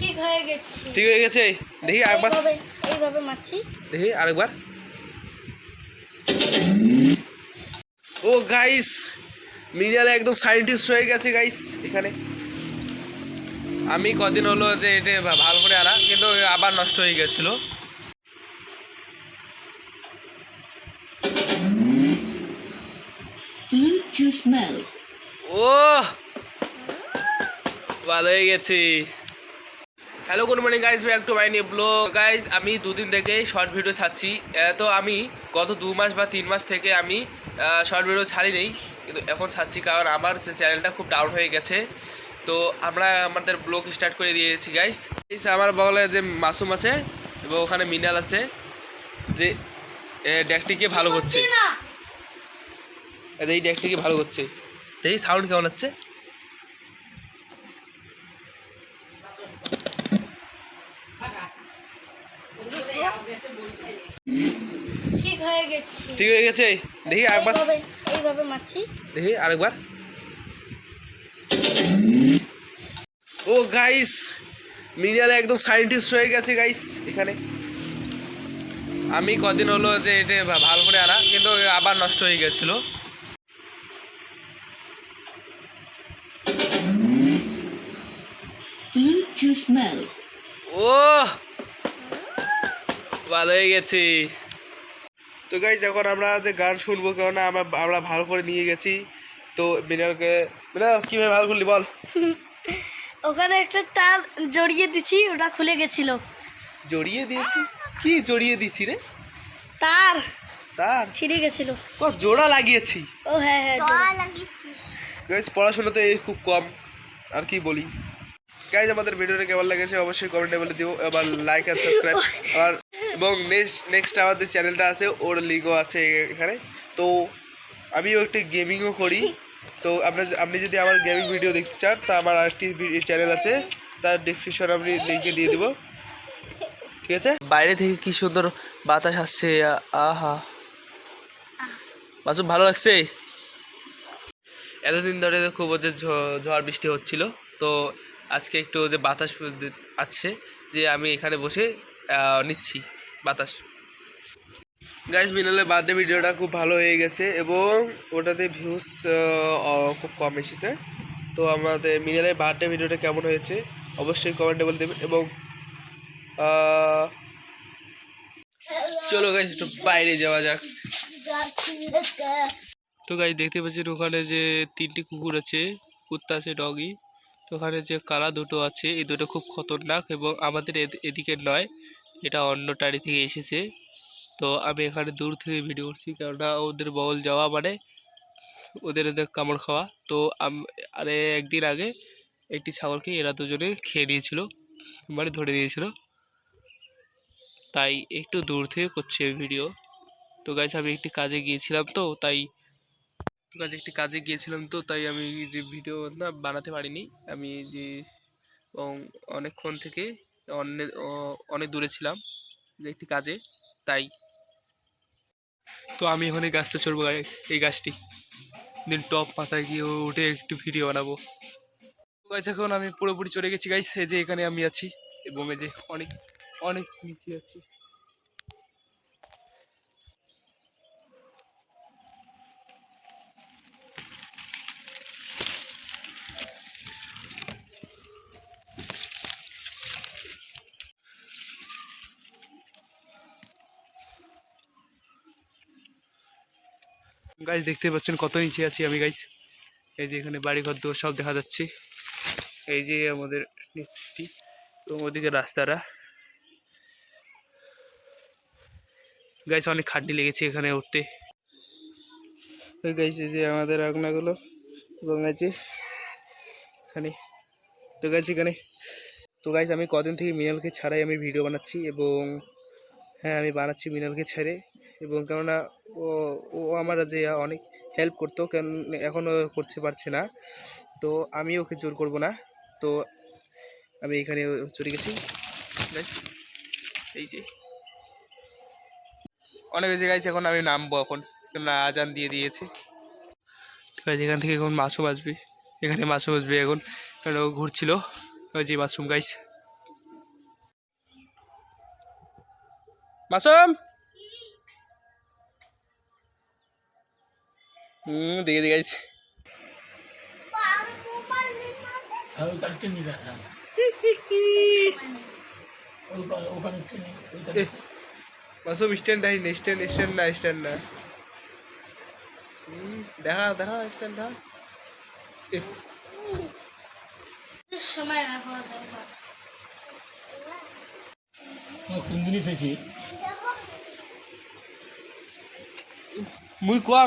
ঠিক হয়ে গেছে। ঠিক হয়ে গেছে? দেখি আরেকবার। এইভাবে এইভাবে মারছি। দেখি আরেকবার। ও গাইস মিডিয়ালে একদম সায়েন্টিস্ট হয়ে গেছে গাইস এখানে। আমি কদিন হলো যে এটা ভালো করে আনা কিন্তু আবার নষ্ট হয়ে গেছিল। ও ভালো হয়ে গেছে। Hello good morning guys back to my new blog guys আমি দুদিন থেকে শর্ট ভিডিও ছাড়ছি। তো আমি গত দু মাস বা তিন মাস থেকে আমি শর্ট ভিডিও ছাড়ি নেই কিন্তু এখন ছাড়ছি কারণ আমার চ্যানেলটা খুব ডাউন হয়ে গেছে। তো আমরা আমাদের ব্লগ স্টার্ট করে দিয়েছি গাইজ আমার বগলে যে মাসুম আছে এবং ওখানে মিনাল আছে যে ড্যাকটিকে ভালো করছে। এই ড্যাকটিকে ভালো করছে। দেখি সাউন্ড কেমন হচ্ছে? ঠিক হয়ে গেছে। ঠিক হয়ে গেছে? দেখি আরেকবার। এইভাবে এইভাবে মারছি। দেখি আরেকবার। ও গাইস মিডিয়ালে একদম সায়েন্টিস্ট হয়ে গেছে গাইস এখানে। আমি কদিন হলো যে এটা ভালো করে আনা কিন্তু আবার নষ্ট হয়ে গেছিল। ও ভালো হয়ে গেছে। তো গাইজ এখন আমরা যে গান শুনব কেননা আমরা আমরা ভালো করে নিয়ে গেছি। তো মিনালকে মিনাল কীভাবে ভালো করলি বল। ওখানে একটা তার জড়িয়ে দিছি ওটা খুলে গেছিল। জড়িয়ে দিয়েছি? কি জড়িয়ে দিছি রে? তার। তার? ছিঁড়ে গেছিল। কত জোড়া লাগিয়েছি। ও হ্যাঁ হ্যাঁ জোড়া। গাইজ পড়াশোনাতে এই খুব কম। আর কি বলি? গাইজ আমাদের ভিডিওটা কেমন লেগেছে অবশ্যই কমেন্টে বলে দিও। এবার লাইক আর সাবস্ক্রাইব আর এবং নেক্সট নেক্সট আমাদের চ্যানেলটা আছে, ওর লিগও আছে এখানে। তো আমিও একটি গেমিংও করি। তো আপনার আপনি যদি আমার গেমিং ভিডিও দেখতে চান, তা আমার আরেকটি চ্যানেল আছে। তার ডিসক্রিপশন আমি লিঙ্কে দিয়ে দেবো। ঠিক আছে? বাইরে থেকে কি সুন্দর বাতাস আসছে আহা। বাসু ভালো লাগছে? এতদিন ধরে খুব যে ঝড় বৃষ্টি হচ্ছিল। তো আজকে একটু যে বাতাস আছে যে আমি এখানে বসে নিচ্ছি। বাতাস। গাইজ মিনালের বার্থডে ভিডিওটা খুব ভালো হয়ে গেছে এবং ওটাতে ভিউজ খুব কম এসেছে। তো আমাদের মিনালের বার্থডে ভিডিওটা কেমন হয়েছে অবশ্যই কমেন্টে বলে দেবেন এবং চলো গাইজ একটু বাইরে যাওয়া যাক। তো গাইজ দেখতে পাচ্ছেন ওখানে যে তিনটি কুকুর আছে, কুত্তা আছে ডগি তো ওখানে যে কালা দুটো আছে, এই দুটো খুব খতরনাক এবং আমাদের এদ- এদিকে নয়। এটা অন্য টাড়ি থেকে এসেছে। তো আমি এখানে দূর থেকে ভিডিও করছি কেননা ওদের বগল যাওয়া মানে ওদের ওদের কামড় খাওয়া। তো আরে একদিন আগে একটি ছাগলকে এরা দুজনে খেয়ে নিয়েছিল মানে ধরে নিয়েছিল। তাই একটু দূর থেকে করছি ভিডিও তো গাইজ আমি একটি কাজে গিয়েছিলাম তো, তাই কাজে একটি কাজে গিয়েছিলাম তো, তাই আমি যে ভিডিও না বানাতে পারিনি। আমি যে অনেকক্ষণ থেকে অনেক অনেক দূরে ছিলাম একটি কাজে, তাই। তো আমি এখন এই গাছটা চড়বো এই গাছটি। দিন টপ মাথায় গিয়ে উঠে একটু ভিডিও বানাবো। গাছ এখন আমি পুরোপুরি চড়ে গেছি এই যে এখানে আমি আছি এবং এই যে অনেক অনেক নিচে আছি। গাছ দেখতে পাচ্ছেন কত নিচে আছি আমি গাইস এই যে এখানে বাড়ি ঘর দোর সব দেখা যাচ্ছে। এই যে আমাদের নিচটি এবং ওদিকে রাস্তাটা। গাইস অনেক খাটনি লেগেছে এখানে উঠতে। গাইস এই যে আমাদের আগনাগুলো এবং আছে এখানে। তো গাইস এখানে তো গাইস আমি কদিন থেকে মিনালকে ছাড়াই আমি ভিডিও বানাচ্ছি এবং হ্যাঁ আমি বানাচ্ছি মিনালকে ছেড়ে। এবং কেননা ও ও আমার যে অনেক হেল্প করতো, কেন এখনও করতে পারছে না। তো আমি ওকে জোর করব না। তো আমি এখানে চলে গেছি। এই যে। অনেক জায়গায় এখন আমি নামবো এখন। না আজান দিয়ে দিয়েছে। ঠিক আছে এখান থেকে এখন মাছও বাজবে এখানে মাছও বাজবে এখন। কেন ঘুরছিল। ওই যে মাশরুম গাইছে মাসুম হুম দেখে দেখে গাইস মাসুম স্ট্যান্ড দেয় না স্ট্যান্ড স্ট্যান্ড না স্ট্যান্ড না দেখা দেখা স্ট্যান্ড দেখা। সময় কোন জিনিস আছে মুই কোয়া